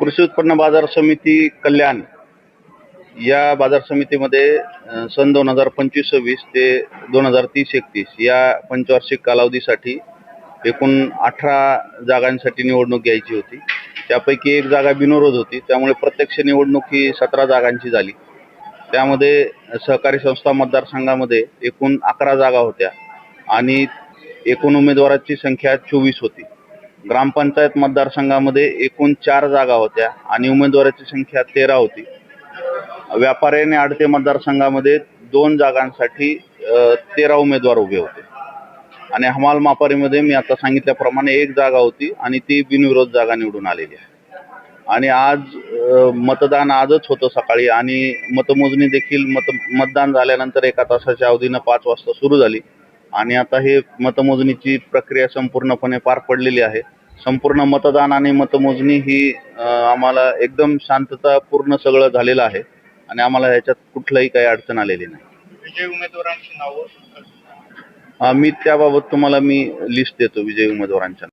कृषी उत्पन्न बाजार समिती कल्याण या बाजार समितीमध्ये अ, सन दोन हजार पंचवीस सव्वीस ते दोन हजार तीस एकतीस या पंचवार्षिक कालावधीसाठी एकूण अठरा जागांसाठी निवडणूक घ्यायची होती. त्यापैकी एक जागा बिनविरोध होती. त्यामुळे प्रत्यक्ष निवडणूक ही सतरा जागांची झाली. त्यामध्ये सहकारी संस्था मतदारसंघामध्ये एकूण अकरा जागा होत्या आणि एकूण उमेदवाराची संख्या चोवीस होती. ग्रामपंचायत मतदारसंघामध्ये एकूण चार जागा होत्या आणि उमेदवाराची संख्या तेरा होती. व्यापारी आणि आडते मतदारसंघामध्ये दोन जागांसाठी तेरा उमेदवार उभे होते. आणि हमाल मापारीमध्ये मी आता सांगितल्याप्रमाणे एक जागा होती आणि ती बिनविरोध जागा निवडून आलेली आहे. आणि आज मतदान आजच होतं सकाळी आणि मतमोजणी देखील मत मतदान झाल्यानंतर एका तासाच्या अवधीनं पाच वाजता सुरू झाली. आणि आता हे मतमोजणीची प्रक्रिया संपूर्णपणे पार पडलेली आहे. संपूर्ण मतदान आणि मतमोजणी ही आम्हाला एकदम शांततापूर्ण सगळं झालेलं आहे. आणि आम्हाला ह्याच्यात कुठलंही काही अडचण आलेली नाही. विजयी उमेदवारांची नावं? मी त्याबाबत तुम्हाला मी लिस्ट देतो विजयी उमेदवारांच्या